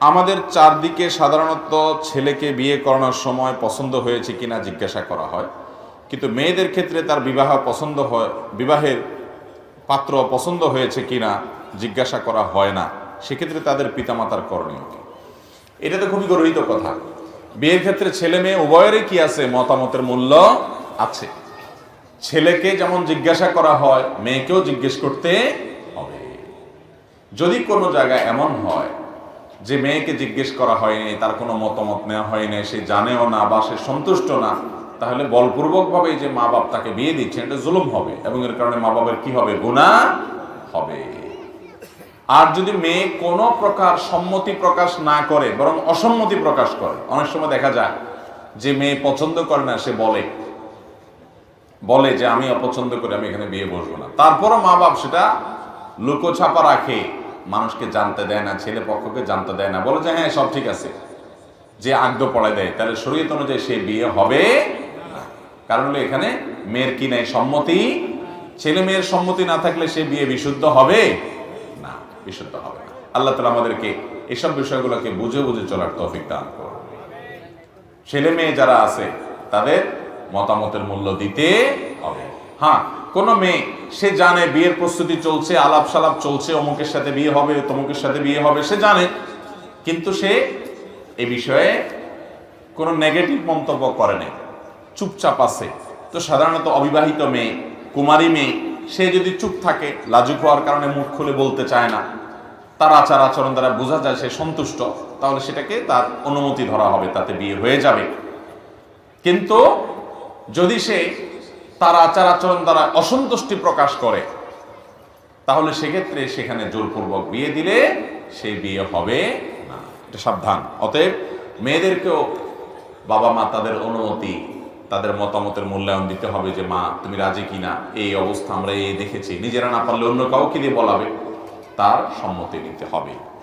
আমাদের চারদিকে সাধারণত ছেলেকে বিয়ে করানোর সময় পছন্দ হয়েছে কিনা জিজ্ঞাসা করা হয়। কিন্তু মেয়েদের ক্ষেত্রে তার বিবাহ পছন্দ হয়, বিবাহের পাত্র পছন্দ হয়েছে কিনা জিজ্ঞাসা করা হয় না। সেক্ষেত্রে তাদের পিতামাতার করণীয় এটা তো খুবই গর্বিত কথা। বিয়ের ক্ষেত্রে ছেলে মেয়ে উভয়েরই কি আছে? মতামতের মূল্য আছে। ছেলেকে যেমন জিজ্ঞাসা করা হয়, মেয়েকেও জিজ্ঞেস করতে হবে। যদি কোনো জায়গায় এমন হয় যে মেয়েকে জিজ্ঞেস করা হয়নি, তার কোনো মতামত নেওয়া হয়নি, সে জানেও না বা সে সন্তুষ্ট না, তাহলে বলপূর্বকভাবে যে মা বাপ তাকে বিয়ে দিচ্ছে, এটা জুলুম হবে এবং এর কারণে মা বাবার কি হবে? গুণা হবে। আর যদি মেয়ে কোনো প্রকার সম্মতি প্রকাশ না করে, বরং অসম্মতি প্রকাশ করে, অনেক সময় দেখা যায় যে মেয়ে পছন্দ করে না, সে বলে। বলে যে, আমি অপছন্দ করে, আমি এখানে বিয়ে বসবো না। তারপরও মা বাপ সেটা লুকোছাপা রাখে। মানুষকে জানতে দেয় না, ছেলে পক্ষকে জানতে দেয় না। বলে যে হ্যাঁ সব ঠিক আছে। যে আগ্ধ পড়ায় দেয়। তাহলে শরীয়ত অনুযায়ী সে বিয়ে হবে কারণ হলো এখানে মেয়ের কি নাই সম্মতি? ছেলে মেয়ের সম্মতি না থাকলে সে বিয়ে বিশুদ্ধ হবে না, বিশুদ্ধ হবে না। আল্লাহ তালা আমাদেরকে এসব বিষয়গুলোকে বুঝে বুঝে চলার তৌফিক দান করুন। ছেলে মেয়ে যারা আছে, তাদের মতামতের মূল্য দিতে হবে। হ্যাঁ কোনো মেয়ে, সে জানে বিয়ের প্রস্তুতি চলছে আলাপ সালাপ চলছে, অমুকের সাথে বিয়ে হবে, তমুকের সাথে বিয়ে হবে, সে জানে। কিন্তু সে এ বিষয়ে কোনো নেগেটিভ মন্তব্য করে নাই। চুপচাপ আছে। তো সাধারণত অবিবাহিত মেয়ে, কুমারী মেয়ে, সে যদি চুপ থাকে, লাজুক হওয়ার কারণে মুখ খুলে বলতে চায় না, তার আচার আচরণ দ্বারা বোঝা যায় সে সন্তুষ্ট, তাহলে সেটাকে তার অনুমতি ধরা হবে, তাতে বিয়ে হয়ে যাবে। কিন্তু যদি সে তার আচার আচরণ দ্বারা অসন্তুষ্টি প্রকাশ করে। তাহলে সেক্ষেত্রে সেখানে জোরপূর্বক বিয়ে দিলে সেই বিয়ে হবে না। এটা সাবধান। অতএব মেয়েদেরকেও বাবা মা তাদের অনুমতি, তাদের মতামতের মূল্যায়ন দিতে হবে যে, মা, তুমি রাজি কিনা? এই অবস্থা আমরা এই দেখেছি। নিজেরা না পারলে অন্য কাউকে দিয়ে বলাবে। তার সম্মতি নিতে হবে।